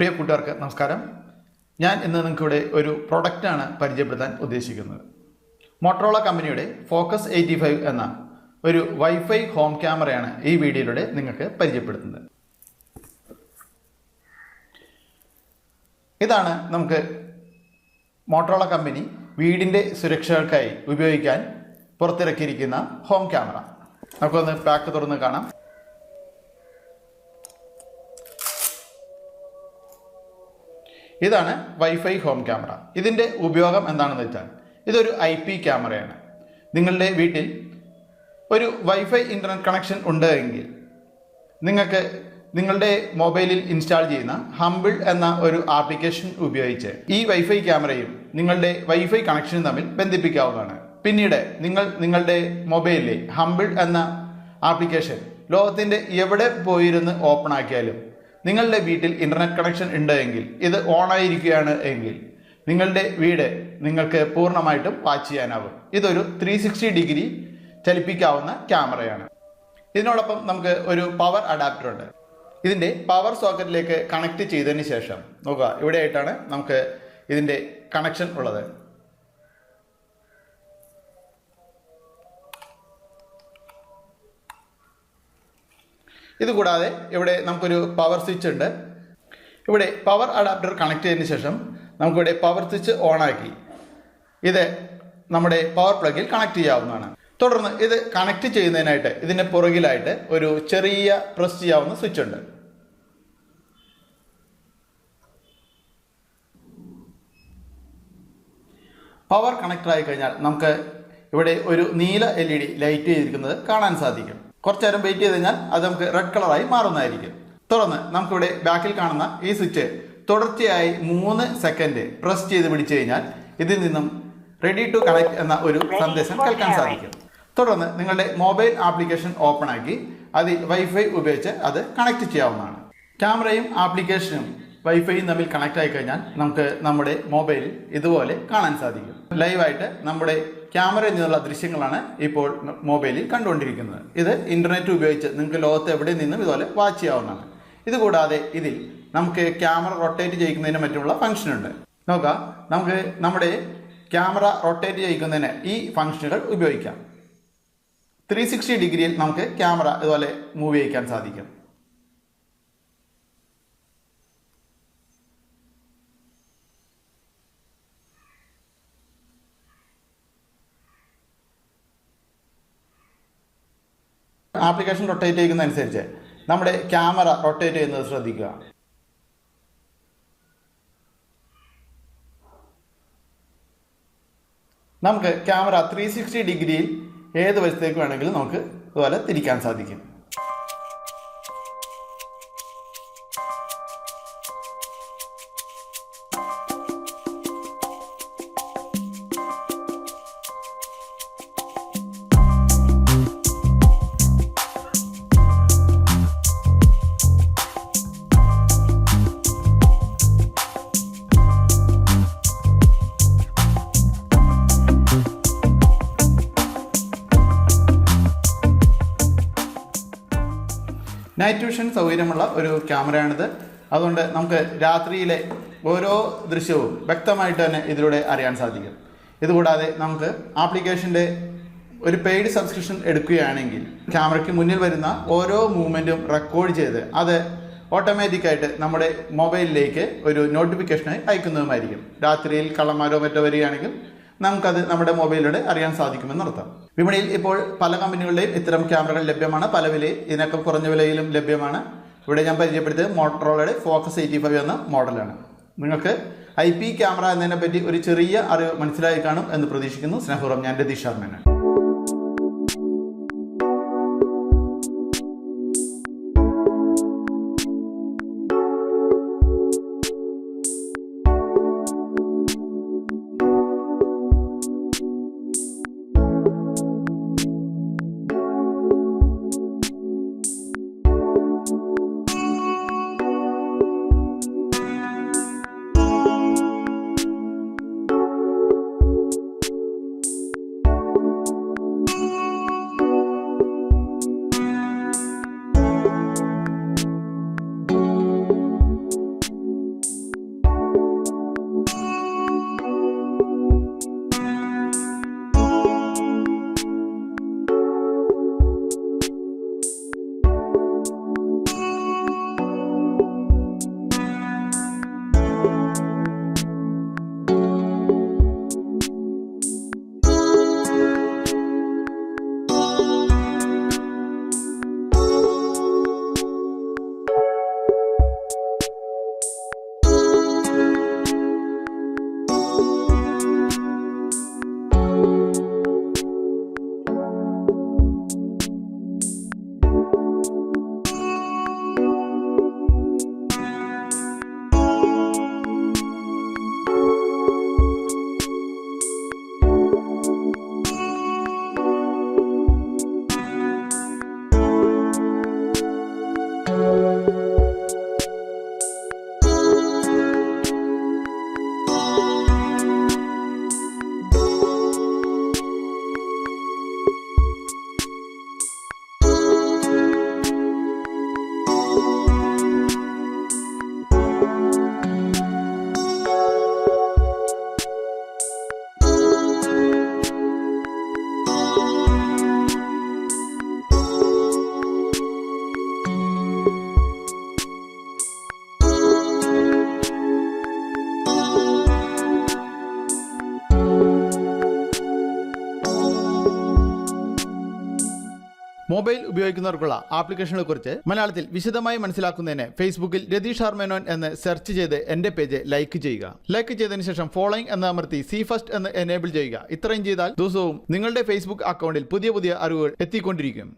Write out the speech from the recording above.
പ്രിയ കൂട്ടുകാർക്ക് നമസ്കാരം. ഞാൻ ഇന്ന് നിങ്ങൾക്കിവിടെ ഒരു പ്രൊഡക്റ്റാണ് പരിചയപ്പെടുത്താൻ ഉദ്ദേശിക്കുന്നത്. മോട്ടറോള കമ്പനിയുടെ ഫോക്കസ് എയ്റ്റി ഫൈവ് എന്ന ഒരു വൈഫൈ ഹോം ക്യാമറയാണ് ഈ വീഡിയോയിലൂടെ നിങ്ങൾക്ക് പരിചയപ്പെടുത്തുന്നത്. ഇതാണ് നമുക്ക് മോട്ടറോള കമ്പനി വീടിന്റെ സുരക്ഷകൾക്കായി ഉപയോഗിക്കാൻ പുറത്തിറക്കിയിരിക്കുന്ന ഹോം ക്യാമറ നമുക്കൊന്ന് പാക്ക് തുറന്ന് കാണാം. ഇതാണ് വൈഫൈ ഹോം ക്യാമറ. ഇതിന്റെ ഉപയോഗം എന്താണെന്ന് വെച്ചാൽ ഇതൊരു ഐ പി ക്യാമറയാണ്. നിങ്ങളുടെ വീട്ടിൽ ഒരു വൈഫൈ ഇന്റർനെറ്റ് കണക്ഷൻ ഉണ്ട് എങ്കിൽ നിങ്ങൾക്ക് നിങ്ങളുടെ മൊബൈലിൽ ഇൻസ്റ്റാൾ ചെയ്യുന്ന ഹംബിൾ എന്ന ഒരു ആപ്ലിക്കേഷൻ ഉപയോഗിച്ച് ഈ വൈഫൈ ക്യാമറയും നിങ്ങളുടെ വൈഫൈ കണക്ഷനും തമ്മിൽ ബന്ധിപ്പിക്കാവുന്നതാണ്. പിന്നീട് നിങ്ങൾ നിങ്ങളുടെ മൊബൈലിലെ ഹംബിൾ എന്ന ആപ്ലിക്കേഷൻ ലോകത്തിന്റെ എവിടെ പോയിരുന്ന് ഓപ്പൺ ആക്കിയാലും നിങ്ങളുടെ വീട്ടിൽ ഇന്റർനെറ്റ് കണക്ഷൻ ഉണ്ട് എങ്കിൽ ഇത് ഓണായിരിക്കുകയാണ് എങ്കിൽ നിങ്ങളുടെ വീട് നിങ്ങൾക്ക് പൂർണമായിട്ടും വാച്ച് ചെയ്യാനാവും. ഇതൊരു ത്രീ സിക്സ്റ്റി ഡിഗ്രി ചലിപ്പിക്കാവുന്ന ക്യാമറയാണ്. ഇതിനോടൊപ്പം നമുക്ക് ഒരു പവർ അഡാപ്റ്റർ ഉണ്ട്. ഇതിന്റെ പവർ സോക്കറ്റിലേക്ക് കണക്ട് ചെയ്തതിന് ശേഷം നോക്കുക ഇവിടെയായിട്ടാണ് നമുക്ക് ഇതിന്റെ കണക്ഷൻ ഉള്ളത്. ഇതുകൂടാതെ ഇവിടെ നമുക്കൊരു പവർ സ്വിച്ച് ഉണ്ട്. ഇവിടെ പവർ അഡാപ്റ്റർ കണക്ട് ചെയ്തതിന് ശേഷം നമുക്കിവിടെ പവർ സ്വിച്ച് ഓണാക്കി ഇത് നമ്മുടെ പവർ പ്ലഗിൽ കണക്ട് ചെയ്യാവുന്നതാണ്. തുടർന്ന് ഇത് കണക്ട് ചെയ്യുന്നതിനായിട്ട് ഇതിന്റെ പുറകിലായിട്ട് ഒരു ചെറിയ പ്രസ് ചെയ്യാവുന്ന സ്വിച്ച് ഉണ്ട്. പവർ കണക്റ്റർ ആയി കഴിഞ്ഞാൽ നമുക്ക് ഇവിടെ ഒരു നീല എൽ ഇ ഡി ലൈറ്റ് ചെയ്തിരിക്കുന്നത് കാണാൻ സാധിക്കും. കുറച്ചു നേരം വെയിറ്റ് ചെയ്ത് കഴിഞ്ഞാൽ അത് നമുക്ക് റെഡ് കളറായി മാറുന്നതായിരിക്കും. തുടർന്ന് നമുക്കിവിടെ ബാക്കിൽ കാണുന്ന ഈ സ്വിച്ച് തുടർച്ചയായി മൂന്ന് സെക്കൻഡ് പ്രസ് ചെയ്ത് പിടിച്ചു കഴിഞ്ഞാൽ ഇതിൽ നിന്നും റെഡി ടു കണക്ട് എന്ന ഒരു സന്ദേശം കേൾക്കാൻ സാധിക്കും. തുടർന്ന് നിങ്ങളുടെ മൊബൈൽ ആപ്ലിക്കേഷൻ ഓപ്പൺ ആക്കി അതിൽ വൈഫൈ ഉപയോഗിച്ച് അത് കണക്ട് ചെയ്യാവുന്നതാണ്. ക്യാമറയും ആപ്ലിക്കേഷനും വൈഫൈയും തമ്മിൽ കണക്ട് ആയി കഴിഞ്ഞാൽ നമുക്ക് നമ്മുടെ മൊബൈലിൽ ഇതുപോലെ കാണാൻ സാധിക്കും. ലൈവായിട്ട് നമ്മുടെ ക്യാമറയിൽ നിന്നുള്ള ദൃശ്യങ്ങളാണ് ഇപ്പോൾ മൊബൈലിൽ കണ്ടുകൊണ്ടിരിക്കുന്നത്. ഇത് ഇന്റർനെറ്റ് ഉപയോഗിച്ച് നിങ്ങൾക്ക് ലോകത്ത് എവിടെ നിന്നും ഇതുപോലെ വാച്ച് ചെയ്യാവുന്നതാണ്. ഇതുകൂടാതെ ഇതിൽ നമുക്ക് ക്യാമറ റൊട്ടേറ്റ് ചെയ്യിക്കുന്നതിന് മറ്റുള്ള ഫംഗ്ഷൻ ഉണ്ട്. നോക്കാം നമുക്ക് നമ്മുടെ ക്യാമറ റൊട്ടേറ്റ് ചെയ്യിക്കുന്നതിന് ഈ ഫംഗ്ഷനുകൾ ഉപയോഗിക്കാം. ത്രീ സിക്സ്റ്റി ഡിഗ്രിയിൽ നമുക്ക് ക്യാമറ ഇതുപോലെ മൂവ് ചെയ്യിക്കാൻ സാധിക്കും. ആപ്ലിക്കേഷൻ റൊട്ടേറ്റ് ചെയ്യുന്നതനുസരിച്ച് നമ്മുടെ ക്യാമറ റൊട്ടേറ്റ് ചെയ്യുന്നത് ശ്രദ്ധിക്കുക. നമുക്ക് ക്യാമറ ത്രീ സിക്സ്റ്റി ഡിഗ്രിയിൽ ഏത് വശത്തേക്ക് വേണമെങ്കിലും നമുക്ക് ഇതുപോലെ തിരിക്കാൻ സാധിക്കും. നൈറ്റ് വിഷൻ സൗകര്യമുള്ള ഒരു ക്യാമറയാണിത്. അതുകൊണ്ട് നമുക്ക് രാത്രിയിലെ ഓരോ ദൃശ്യവും വ്യക്തമായിട്ട് തന്നെ ഇതിലൂടെ അറിയാൻ സാധിക്കും. ഇതുകൂടാതെ നമുക്ക് ആപ്ലിക്കേഷന്റെ ഒരു പെയ്ഡ് സബ്സ്ക്രിപ്ഷൻ എടുക്കുകയാണെങ്കിൽ ക്യാമറയ്ക്ക് മുന്നിൽ വരുന്ന ഓരോ മൂവ്മെന്റും റെക്കോർഡ് ചെയ്ത് അത് ഓട്ടോമാറ്റിക്കായിട്ട് നമ്മുടെ മൊബൈലിലേക്ക് ഒരു നോട്ടിഫിക്കേഷനായി അയക്കുന്നതുമായിരിക്കും. രാത്രിയിൽ കള്ളന്മാരോ മറ്റോ വരികയാണെങ്കിൽ നമുക്കത് നമ്മുടെ മൊബൈലിലൂടെ അറിയാൻ സാധിക്കുമെന്നർത്ഥം. വിപണിയിൽ ഇപ്പോൾ പല കമ്പനികളുടെയും ഇത്തരം ക്യാമറകൾ ലഭ്യമാണ്. പല വിലയിൽ ഇതിനൊക്കെ കുറഞ്ഞ വിലയിലും ലഭ്യമാണ്. ഇവിടെ ഞാൻ പരിചയപ്പെടുത്തിയത് മോട്ടറോളയുടെ ഫോക്കസ് എയ്റ്റി ഫൈവ് എന്ന മോഡലാണ്. നിങ്ങൾക്ക് ഐ പി ക്യാമറ എന്നതിനെപ്പറ്റി ഒരു ചെറിയ അറിവ് മനസ്സിലായി കാണും എന്ന് പ്രതീക്ഷിക്കുന്നു. സ്നേഹപൂർവം ഞാൻ രതീഷ് ശർമ്മനാണ് മൊബൈൽ ഉപയോഗിക്കുന്നവർക്കുള്ള ആപ്ലിക്കേഷനെ കുറിച്ച് മലയാളത്തിൽ വിശദമായി മനസ്സിലാക്കുന്നതിന് ഫേസ്ബുക്കിൽ രതീഷ് ആർ മേനോൻ എന്ന് സെർച്ച് ചെയ്ത് എന്റെ പേജ് ലൈക്ക് ചെയ്യുക. ലൈക്ക് ചെയ്തതിനു ശേഷം ഫോളോയിങ് എന്ന് അമർത്തി സി ഫസ്റ്റ് എന്ന് എനേബിൾ ചെയ്യുക. ഇത്രയും ചെയ്താൽ ദിവസവും നിങ്ങളുടെ ഫേസ്ബുക്ക് അക്കൗണ്ടിൽ പുതിയ പുതിയ അറിവുകൾ എത്തിക്കൊണ്ടിരിക്കും.